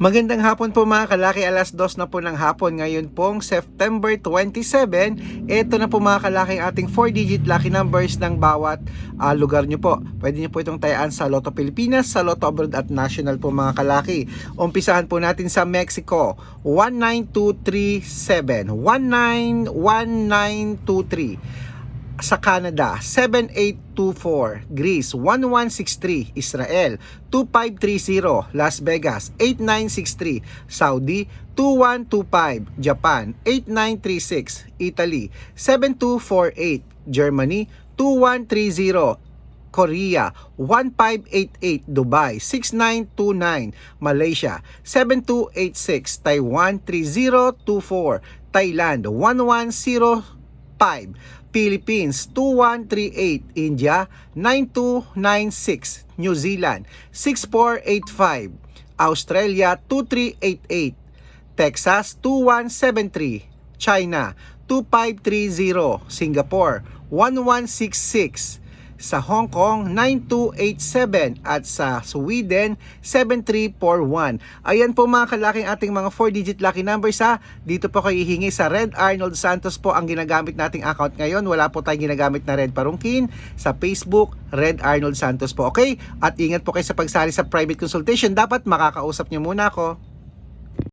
Magandang hapon po mga kalaki, alas 2 na po ng hapon ngayon pong September 27. Ito na po mga kalaki ating 4-digit lucky numbers ng bawat ah, lugar nyo po. Pwede nyo po itong tayaan sa Lotto Pilipinas, sa Lotto Abroad at National po mga kalaki. Umpisahan po natin sa Mexico, 19237, 191923 sa Canada 7824, Greece 1163, Israel 2530, Las Vegas 8963, Saudi 2125, Japan 8936, Italy 7248, Germany 2130, Korea 1588 Dubai 6929 Malaysia 7286 Taiwan 3024 Thailand 1105 Philippines 2138 India 9296 New Zealand 6485 Australia 2388 Texas 2173 China 2530 Singapore 1166 sa Hong Kong 9287 at sa Sweden 7341. Ayan po mga kalaking ating mga 4-digit lucky numbers ha. Dito po kayo hihingi sa Red Arnold Santos po ang ginagamit nating account ngayon. Wala po tayong ginagamit na Red Parungkin. Sa Facebook, Red Arnold Santos po. Okay? At ingat po kayo sa pagsali sa private consultation. Dapat makakausap niyo muna ako.